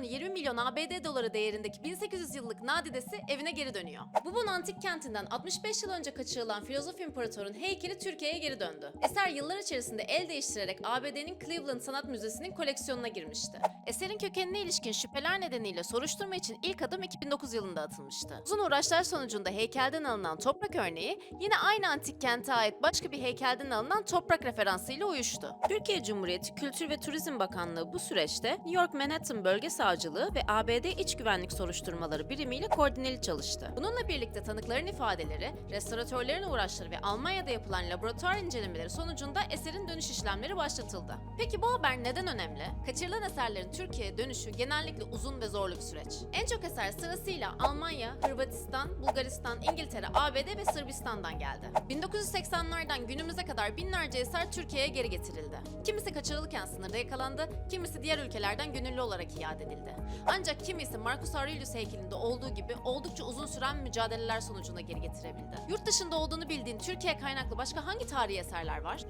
milyonu 20 milyon ABD doları değerindeki 1800 yıllık nadidesi evine geri dönüyor. Bubon antik kentinden 65 yıl önce kaçırılan filozof imparatorun heykeli Türkiye'ye geri döndü. Eser yıllar içerisinde el değiştirerek ABD'nin Cleveland Sanat Müzesi'nin koleksiyonuna girmişti. Eserin kökenine ilişkin şüpheler nedeniyle soruşturma için ilk adım 2009 yılında atılmıştı. Uzun uğraşlar sonucunda heykelden alınan toprak örneği yine aynı antik kente ait başka bir heykelden alınan toprak referansıyla uyuştu. Türkiye Cumhuriyeti Kültür ve Turizm Bakanlığı bu süreçte New York Manhattan Bölge Savcılığı ve ABD İç Güvenlik Soruşturmaları birimiyle koordineli çalıştı. Bununla birlikte tanıkların ifadeleri, restoratörlerin uğraşları ve Almanya'da yapılan laboratuvar incelemeleri sonucunda eserin dönüş işlemleri başlatıldı. Peki bu haber neden önemli? Kaçırılan eserlerin Türkiye'ye dönüşü genellikle uzun ve zorlu bir süreç. En çok eser sırasıyla Almanya, Hırvatistan, Bulgaristan, İngiltere, ABD ve Sırbistan'dan geldi. 1980'lerden günümüze kadar binlerce eser Türkiye'ye geri getirildi. Kimisi kaçırılırken sınırda yakalandı, kimisi diğer ülkelerden gönüllü olarak iade edildi. Ancak kimisi Marcus Aurelius heykelinde olduğu gibi oldukça uzun süren mücadeleler sonucunda geri getirebildi. Yurt dışında olduğunu bildiğin Türkiye kaynaklı başka hangi tarihi eserler var?